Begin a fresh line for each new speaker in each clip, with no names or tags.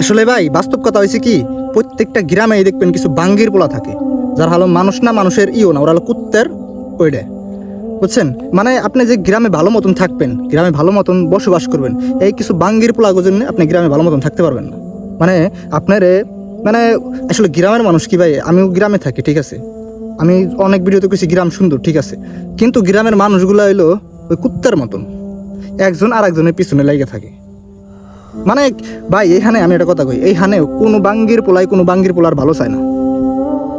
আসলে ভাই, বাস্তব কথা হয়েছে কি, প্রত্যেকটা গ্রামেই দেখবেন কিছু বাঙ্গির পোলা থাকে, যার হলো মানুষ না মানুষের ইও না, ওরা হলো কুত্তের ওইডে। বুঝছেন? মানে আপনি যে গ্রামে ভালো মতন থাকবেন, গ্রামে ভালো মতন বসবাস করবেন, এই কিছু বাঙ্গির পোলাগো জন্য আপনি গ্রামে ভালো মতন থাকতে পারবেন না। মানে আপনার মানে আসলে গ্রামের মানুষ কি ভাই? আমিও গ্রামে থাকি, ঠিক আছে? আমি অনেক ভিডিওতে কইছি গ্রাম সুন্দর, ঠিক আছে? কিন্তু গ্রামের মানুষগুলো হইল ওই কুত্তার মতন। একজন আর একজনের পিছনে লেগে থাকে। মানে ভাই, এইখানে আমি একটা কথা কই, এইখানে কোনো বাঙ্গির পোলাই কোনো বাঙ্গির পোলার ভালো চায় না।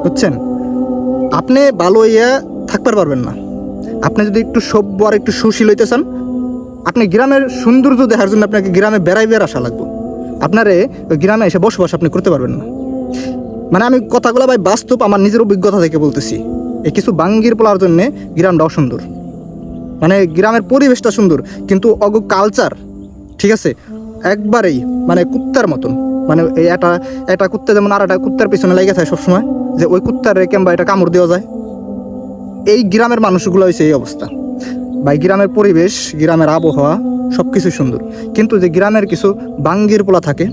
বুঝছেন? আপনি ভালো ইয়ে থাকতে পারবেন না। আপনি যদি একটু সভ্য আর একটু সুশীল হইতে চান, আপনি গ্রামের সৌন্দর্য দেখার জন্য আপনাকে গ্রামে বেড়াই বেড়া আসা লাগবে। আপনারে ওই গ্রামে এসে বসবাস আপনি করতে পারবেন না। মানে আমি কথাগুলো ভাই বাস্তব আমার নিজের অভিজ্ঞতা থেকে বলতেছি। এই কিছু বাঙ্গির পোলার জন্য গ্রামটা অসুন্দর। মানে গ্রামের পরিবেশটা সুন্দর, কিন্তু অগ কালচার ঠিক আছে? একবারেই মানে কুত্তার মতন। মানে এই একটা একটা কুত্তা যেমন আর একটা কুত্তার পিছনে লেগে থাকে সবসময়, যে ওই কুত্তার কিংবা এটা কামড় দেওয়া যায়। এই গ্রামের মানুষগুলো হয়েছে এই অবস্থা। ভাই, গ্রামের পরিবেশ, গ্রামের আবহাওয়া সব কিছু সুন্দর। কিন্তু যে গ্রামের কিছু বাঙ্গির পোলা থাকে,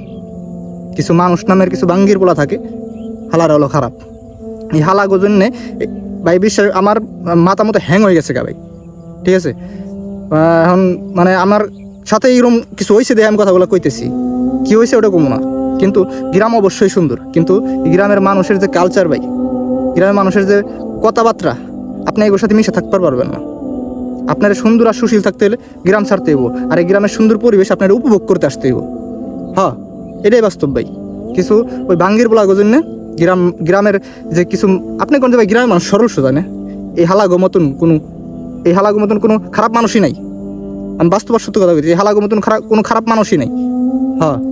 কিছু মানুষ নামের কিছু বাঙ্গির পোলা থাকে, হালার হলো খারাপ। এই হালাগো জন্যে, ভাই, বিশ্বাস, আমার মাথা মতো হ্যাং হয়ে গেছে গা ভাই। ঠিক আছে? এখন মানে আমার সাথে এরকম কিছু হয়েছে দেখে আমি কথাগুলো কইতেছি। কি হয়েছে ওটা কমো না। কিন্তু গ্রাম অবশ্যই সুন্দর। কিন্তু গ্রামের মানুষের যে কালচার ভাই, গ্রামের মানুষের যে কথাবার্তা, আপনি এগুলোর সাথে মিশে থাকতে পারবেন না। আপনার সুন্দর আর সুশীল থাকতে হলে গ্রাম ছাড়তে হইব। আর এই গ্রামের সুন্দর পরিবেশ আপনার উপভোগ করতে আসতে হইব। হ্যাঁ এটাই বাস্তব ভাই। কিছু ওই বাঙ্গির বলাগো জন্য গ্রাম, গ্রামের যে কিছু, আপনি কোন ভাই, গ্রামের মানুষ সরল সোজা না? এই হালাগো মতন কোনো, এই হালাগো মতন কোনো খারাপ মানুষই নাই। আমি বাস্তব আর সত্য কথা বলছি হালাগো মতন খারাপ কোনো খারাপ মানুষই নেই। হ্যাঁ।